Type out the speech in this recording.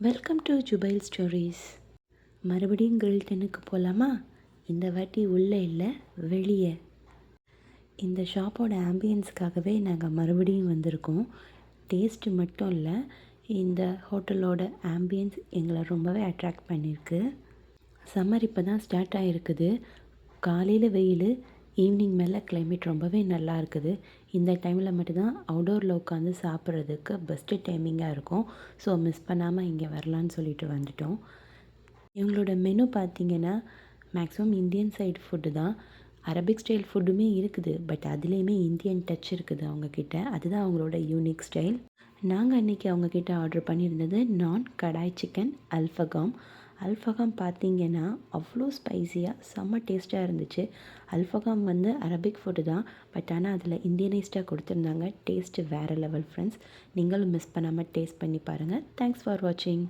Welcome to Jubail stories மறுபடியும் grill டென்னுக்கு போகலாமா இந்த வாட்டி உள்ளே இல்லை வெளியே. இந்த ஷாப்போட ஆம்பியன்ஸ்க்காகவே நாங்கள் மறுபடியும் வந்திருக்கோம். டேஸ்ட்டு மட்டும் இல்லை இந்த ஹோட்டலோட ஆம்பியன்ஸ் எங்களை ரொம்பவே அட்ராக்ட் பண்ணியிருக்கு சம்மர் இப்போ தான் ஸ்டார்ட் ஆகிருக்குது காலையில் வெயில் ஈவினிங் மேலே கிளைமேட் ரொம்பவே நல்லா இருக்குது. இந்த டைமில் மட்டும்தான் அவுடோரில் உட்காந்து சாப்பிட்றதுக்கு பெஸ்ட்டு டைமிங்காக இருக்கும். ஸோ மிஸ் பண்ணாமல் இங்கே வரலான்னு சொல்லிட்டு வந்துட்டோம். இவங்களோட மெனு பார்த்தீங்கன்னா மேக்ஸிமம் இந்தியன் சைடு ஃபுட்டு தான். அரபிக் ஸ்டைல் ஃபுட்டுமே இருக்குது பட் அதுலேயுமே இந்தியன் டச் இருக்குது அவங்கக்கிட்ட அதுதான் அவங்களோட யூனிக் ஸ்டைல் நாங்கள் அன்றைக்கி அவங்கக்கிட்ட ஆர்டர் பண்ணியிருந்தது நான் கடாய் சிக்கன் அல்ஃபகாம் அல்ஃபகாம் பார்த்தீங்கன்னா அவ்வளோ ஸ்பைஸியாக செம்ம டேஸ்ட்டாக இருந்துச்சு. அல்ஃபகாம் வந்து அரபிக் ஃபுட்டு தான். பட் ஆனால் அதில் இந்தியனைஸ்டாக கொடுத்துருந்தாங்க. டேஸ்ட்டு வேறு லெவல் ஃப்ரெண்ட்ஸ் நீங்களும் மிஸ் பண்ணாமல் டேஸ்ட் பண்ணி பாருங்கள் தேங்க்ஸ் ஃபார் வாட்சிங்